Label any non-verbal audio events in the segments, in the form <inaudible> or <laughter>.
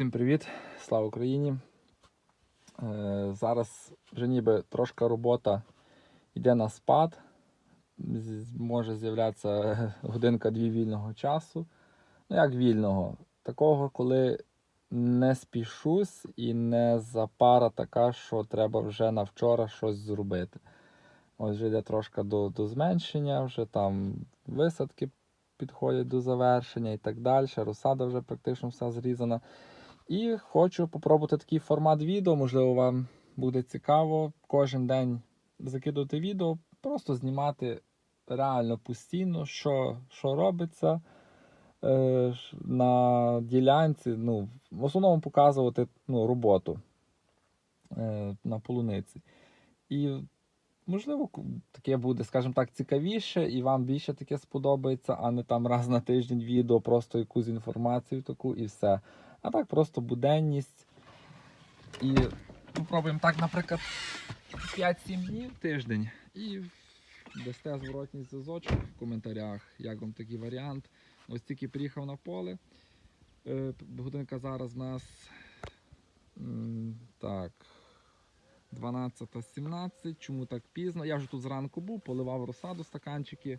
Всім привіт, слава Україні. Е, зараз вже ніби трошки робота йде на спад. Може з'являтися <laughs> годинка-дві вільного часу. Ну, як вільного? Такого, коли не спішусь і не запара така, що треба вже на вчора щось зробити. Ось вже йде трошки до, до зменшення, вже там висадки підходять до завершення і так далі. Розсада вже практично вся зрізана. І хочу попробувати такий формат відео. Можливо, вам буде цікаво кожен день закидувати відео, просто знімати реально постійно, що, що робиться е, на ділянці. Ну, в основному показувати ну, роботу е, на полуниці. І можливо, таке буде, скажімо так, цікавіше, і вам більше таке сподобається, а не там раз на тиждень відео, просто якусь інформацію таку і все. А так просто буденність. І попробуємо так, наприклад, 5-7 днів тиждень. І дасте зворотній зв'язочок в коментарях, як вам такий варіант. Ось тільки приїхав на поле. Е, Годинка зараз в нас так. 12.17. Чому так пізно? Я вже тут зранку був, поливав розсаду стаканчики,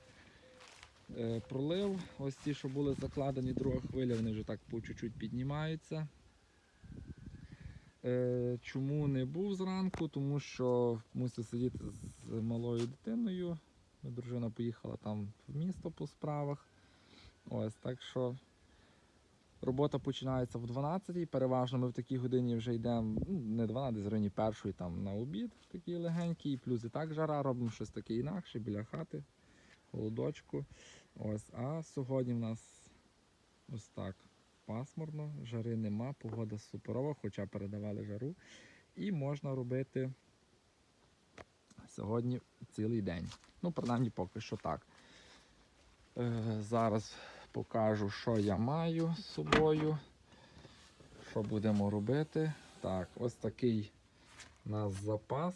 пролив. Ось ті, що були закладені, друга хвиля, вони вже так по чуть-чуть піднімаються. Е, чому не був зранку? Тому що мусив сидіти з малою дитиною. Дружина поїхала там в місто по справах. Ось так що робота починається в 12-й. Переважно ми в такій годині вже йдемо, ну, не 12, десь районі першої там на обід, такий легенький, плюс і так жара, робимо щось таке інакше біля хати, холодочку. Ось, а сьогодні в нас ось так пасмурно, жари нема, погода суперова, хоча передавали жару. І можна робити сьогодні цілий день. Ну, принаймні поки що так. Е, зараз покажу, що я маю з собою. Що будемо робити. Так, ось такий у нас запас.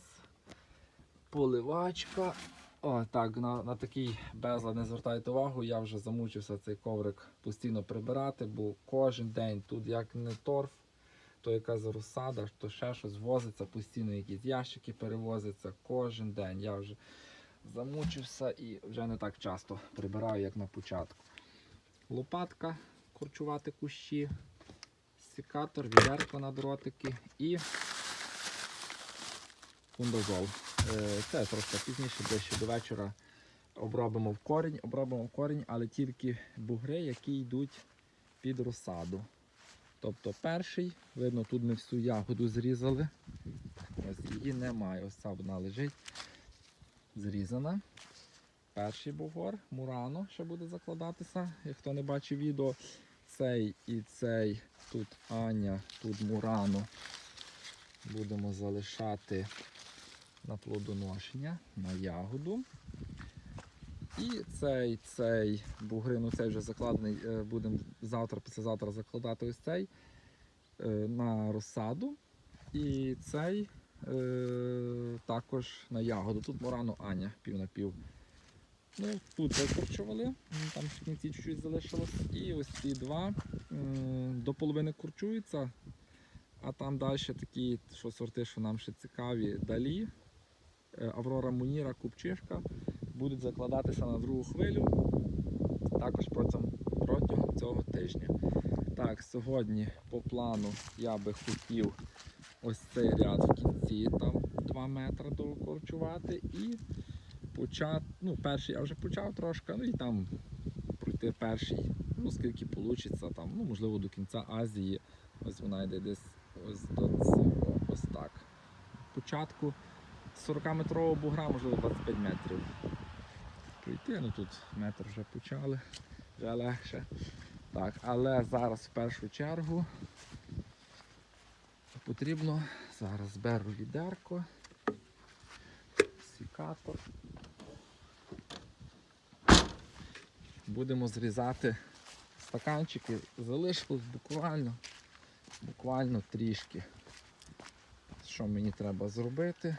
Поливачка. О, так, на, на такий безлад не звертайте увагу, я вже замучився цей коврик постійно прибирати, бо кожен день тут як не торф, то якась розсада, то ще щось возиться, постійно якісь ящики перевозяться кожен день. Я вже замучився і вже не так часто прибираю, як на початку. Лопатка, корчувати кущі, секатор, відерко на дротики і фундазол. Це трошки пізніше, ближче до вечора обробимо в корінь, обробимо в корінь, але тільки бугри, які йдуть під розсаду. Тобто перший, видно, тут ми всю ягоду зрізали. Ось її немає. Ось ця вона лежить. Зрізана. Перший бугор, Мурано ще буде закладатися. Як хто не бачив відео, цей і цей, тут Аня, тут Мурано. Будемо залишати на плодоношення, на ягоду. І цей, цей бугри, ну цей вже закладений, е, будемо завтра, післязавтра закладати ось цей е, на розсаду. І цей е, також на ягоду. Тут Мурано Аня пів на пів. Ну, тут викорчували, там в кінці чуть-чуть залишилось. І ось ці два до половини курчуються, а там далі такі, що сорти, що нам ще цікаві, далі. Е, Аврора Муніра, Купчишка будуть закладатися на другу хвилю. Також протягом, протягом цього тижня. Так, сьогодні по плану я би хотів ось цей ряд в кінці, там 2 метри докорчувати і почати, ну, перший я вже почав трошки, ну і там пройти перший, ну скільки вийде, там, ну, можливо, до кінця Азії. Ось вона йде десь ось до цього, ось так. Початку 40-метрового бугра, можливо, 25 метрів. Пройти, ну тут метр вже почали, вже легше. Так, але зараз в першу чергу потрібно, зараз беру відерко, сікатор. Будемо зрізати стаканчики, залишилось буквально, буквально трішки. Що мені треба зробити?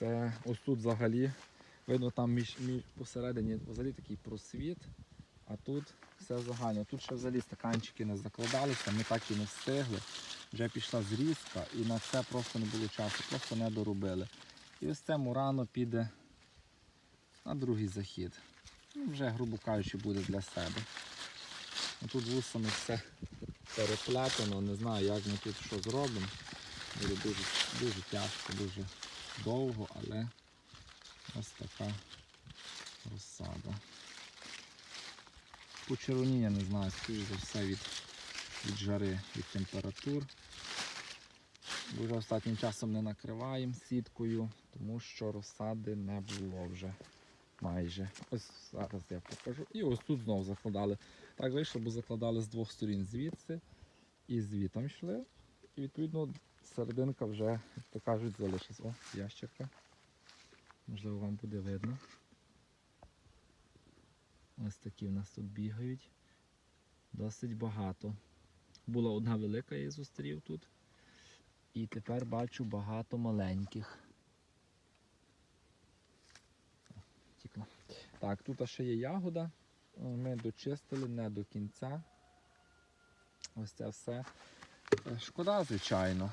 Це ось тут взагалі, видно, там між, між посередині взагалі такий просвіт, а тут все загально. Тут ще взагалі стаканчики не закладалися, ми так і не встигли. Вже пішла зрізка і на це просто не було часу, просто не доробили. І ось це мурано піде на другий захід. Ну, вже, грубо кажучи, буде для себе. Ну, Тут вусами все переплетено, не знаю, як ми тут що зробимо. Дуже, дуже тяжко, дуже довго, але ось така розсада. Почервоніння, не знаю, скоріш за все від, від жари, від температур. Дуже останнім часом не накриваємо сіткою, тому що розсади не було вже майже. Ось зараз я покажу. І ось тут знову закладали. Так вийшло, бо закладали з двох сторін звідси і звітом йшли. І відповідно серединка вже, як то кажуть, залишилась. О, ящерка. Можливо, вам буде видно. Ось такі в нас тут бігають. Досить багато. Була одна велика, я її зустрів тут. І тепер бачу багато маленьких. О, Втікла. Так, тут ще є ягода. Ми дочистили не до кінця. Ось це все. Е, Шкода, звичайно.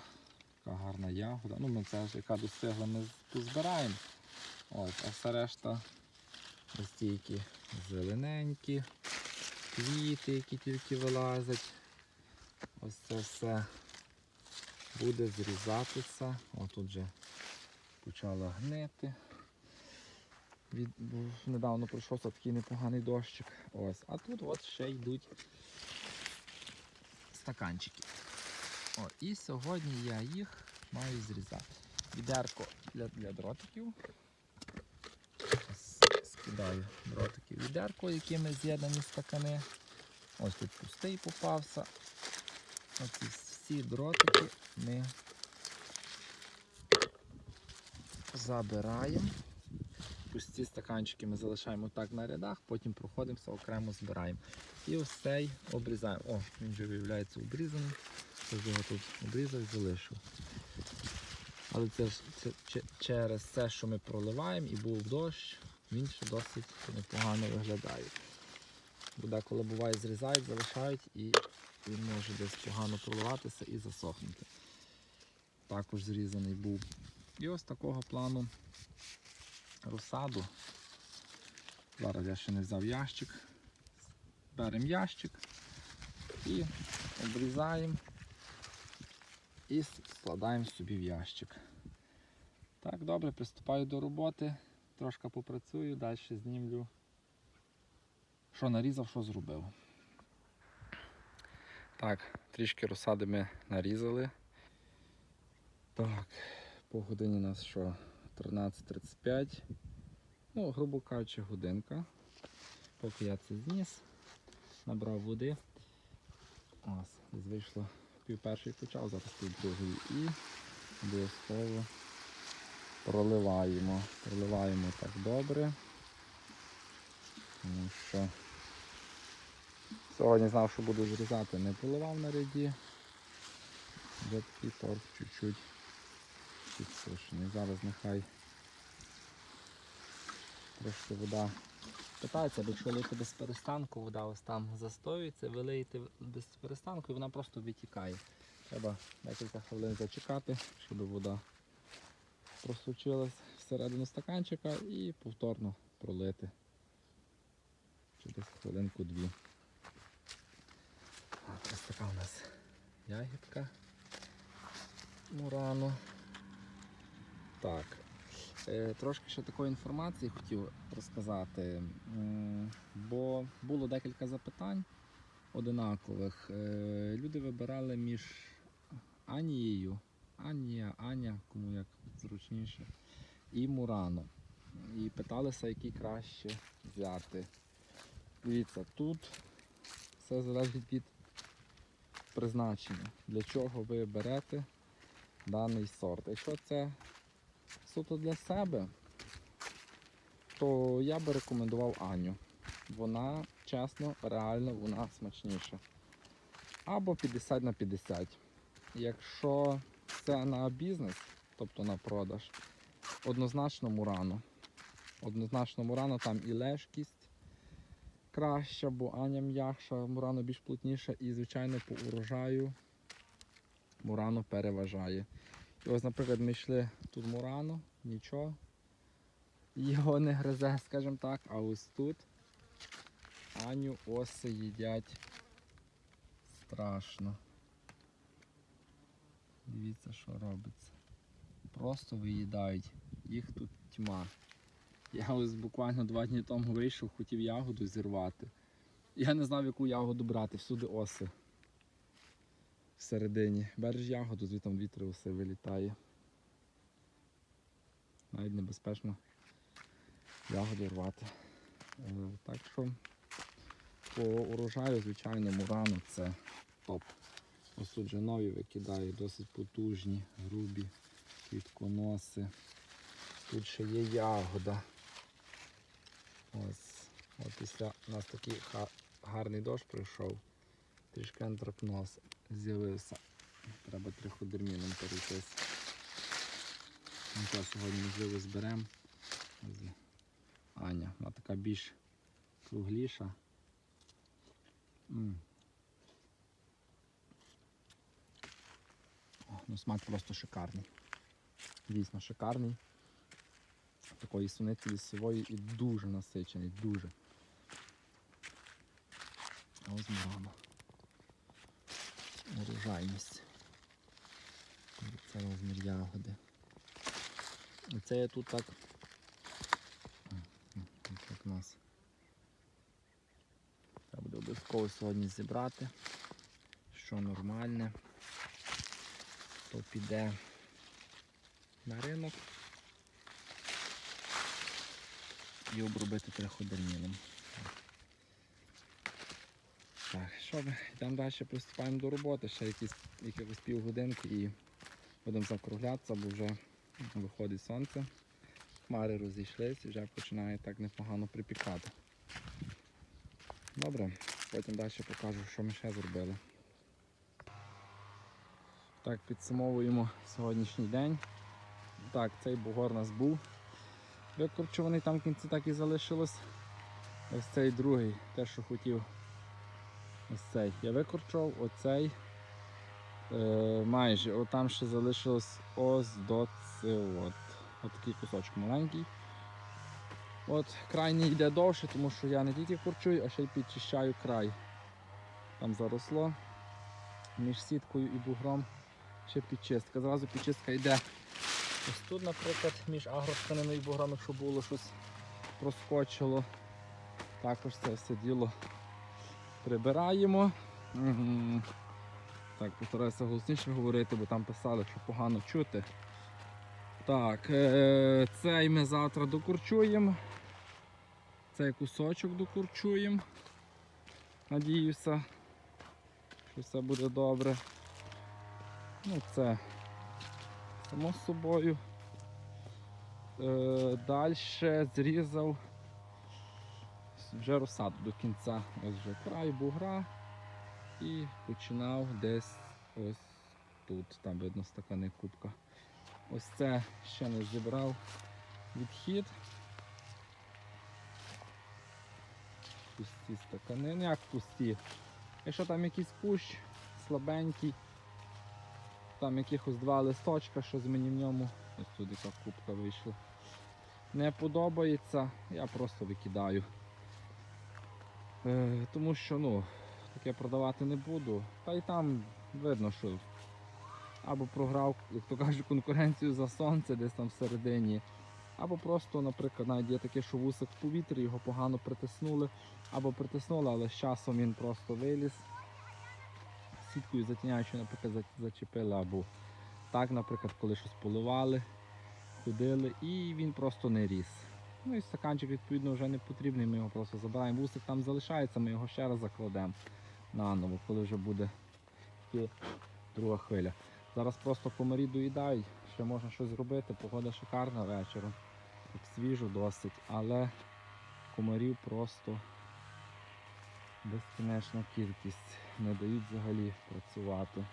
Така гарна ягода. Ну, ми це ж яка достигла, ми з- тут збираємо. Ось, а все решта ось ті, які зелененькі, квіти, які тільки вилазять. Ось це все буде зрізатися. О, тут вже почала гнити. Від, недавно пройшовся такий непоганий дощик. Ось. А тут от ще йдуть стаканчики. О, і сьогодні я їх маю зрізати. Відерко для, для дротиків. Скидаю дротики відерко, якими з'єднані стакани. Ось тут пустий попався. Оці всі дротики ми забираємо. Пусті стаканчики ми залишаємо так на рядах, потім проходимося, окремо збираємо. І ось цей обрізаємо. О, він вже виявляється обрізаний. Я його тут обрізав і залишив. Але це ж це, через те, що ми проливаємо і був дощ, він ще досить непогано виглядає. Бо деколи буває зрізають, залишають і він може десь погано проливатися і засохнути. Також зрізаний був. І ось такого плану розсаду. Зараз я ще не взяв ящик. Беремо ящик і обрізаємо і складаємо собі в ящик. Так, добре, приступаю до роботи, трошки попрацюю, далі знімлю, що нарізав, що зробив. Так, трішки розсади ми нарізали. Так, по годині у нас що? 13.35. Ну, грубо кажучи, годинка. Поки я це зніс, набрав води. Ось, десь вийшло пів першої почав, зараз пів другої і обов'язково проливаємо. Проливаємо так добре. Тому що сьогодні знав, що буду зрізати, не поливав на ряді. Вже такий торф чуть-чуть підсушений. Зараз нехай трошки вода питається, бо якщо лити без перестанку, вода ось там застоюється, ви лиєте без перестанку і вона просто витікає. Треба декілька хвилин зачекати, щоб вода просучилась всередину стаканчика і повторно пролити. Через хвилинку-дві. Ось така у нас ягідка. Мурано. Так. Е, Трошки ще такої інформації хотів розказати, бо було декілька запитань одинакових. Е, Люди вибирали між Анією, Анія, Аня, кому як зручніше, і Мурано. І питалися, який краще взяти. Дивіться, тут все залежить від призначення, для чого ви берете даний сорт. Якщо це суто для себе, то я би рекомендував Аню. Вона, чесно, реально вона смачніша. Або 50 на 50. Якщо це на бізнес, тобто на продаж, однозначно Мурано. Однозначно Мурано там і лежкість, краща, бо Аня м'якша, Мурано більш плотніша і, звичайно, по урожаю Мурано переважає. Ось, наприклад, ми йшли тут Мурано, нічого. Його не гризе, скажімо так, а ось тут Аню оси їдять страшно. Дивіться, що робиться. Просто виїдають. Їх тут тьма. Я ось буквально два дні тому вийшов, хотів ягоду зірвати. Я не знав, яку ягоду брати, всюди оси. Всередині. Береш ягоду, звідти дві-три оси вилітає. Навіть небезпечно ягоду рвати. Е, Так що по урожаю, звичайно, мурано це топ. Ось тут же нові викидаю, досить потужні, грубі квітконоси. Тут ще є ягода. Ось. От після у нас такий гарний дощ прийшов. Трішки антракноз з'явився. Треба триходерміном перейтись. Нічого сьогодні можливо зберемо. Аня, вона така більш кругліша. М. Ну смак просто шикарний. Дійсно шикарний. Такої суниці лісової і дуже насичений, дуже. Ось мурано. Урожайність. Це розмір ягоди. Це я тут так. Як нас. Треба буде обов'язково сьогодні зібрати. Що нормальне, то піде на ринок і обробити триходерміном. Так, що йдемо далі, приступаємо до роботи, ще якісь якихось півгодинки і будемо закруглятися, бо вже виходить сонце. Хмари розійшлись вже починає так непогано припікати. Добре, потім далі покажу, що ми ще зробили. Так, підсумовуємо сьогоднішній день. Так, цей бугор у нас був викорчуваний, там в кінці так і залишилось. Ось цей другий, те, що хотів. Ось цей. Я викорчував, оцей е, майже, от там ще залишилось ось до цього. От такий кусочок маленький. От крайній йде довше, тому що я не тільки корчую, а ще й підчищаю край. Там заросло між сіткою і бугром ще підчистка. Зразу підчистка йде ось тут, наприклад, між агротканиною і бугром, якщо було щось проскочило. Також це все діло прибираємо. Так, постараюся голосніше говорити, бо там писали, що погано чути. Так, е, цей ми завтра докурчуємо. Цей кусочок докурчуємо. Надіюся, що все буде добре. Ну, це само собою. Е, Далі зрізав вже розсаду до кінця. Ось вже край бугра і починав десь ось тут. Там видно стакани кубка. Ось це ще не зібрав відхід. Пусті стакани, ну як пусті. Якщо там якийсь кущ слабенький, там якихось два листочка, що з мені в ньому, ось тут яка кубка вийшла. Не подобається, я просто викидаю. Е, тому що ну, таке продавати не буду. Та й там видно, що або програв, як то кажуть, конкуренцію за сонце десь там всередині. Або просто, наприклад, навіть є таке, що вусик в повітрі, його погано притиснули, або притиснули, але з часом він просто виліз. Сіткою затіняючи, наприклад, зачепили, або так, наприклад, коли щось поливали, ходили, і він просто не ріс. Ну і стаканчик, відповідно, вже не потрібний, ми його просто забираємо. Вусик там залишається, ми його ще раз закладемо наново, коли вже буде друга хвиля. Зараз просто комарі доїдають, ще можна щось зробити, погода шикарна вечором. Так свіжо досить, але комарів просто безкінечна кількість. Не дають взагалі працювати.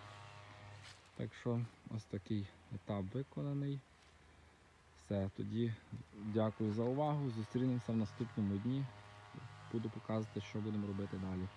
Так що ось такий етап виконаний. Все, тоді дякую за увагу. Зустрінемося в наступному дні. буду показувати, що будемо робити далі.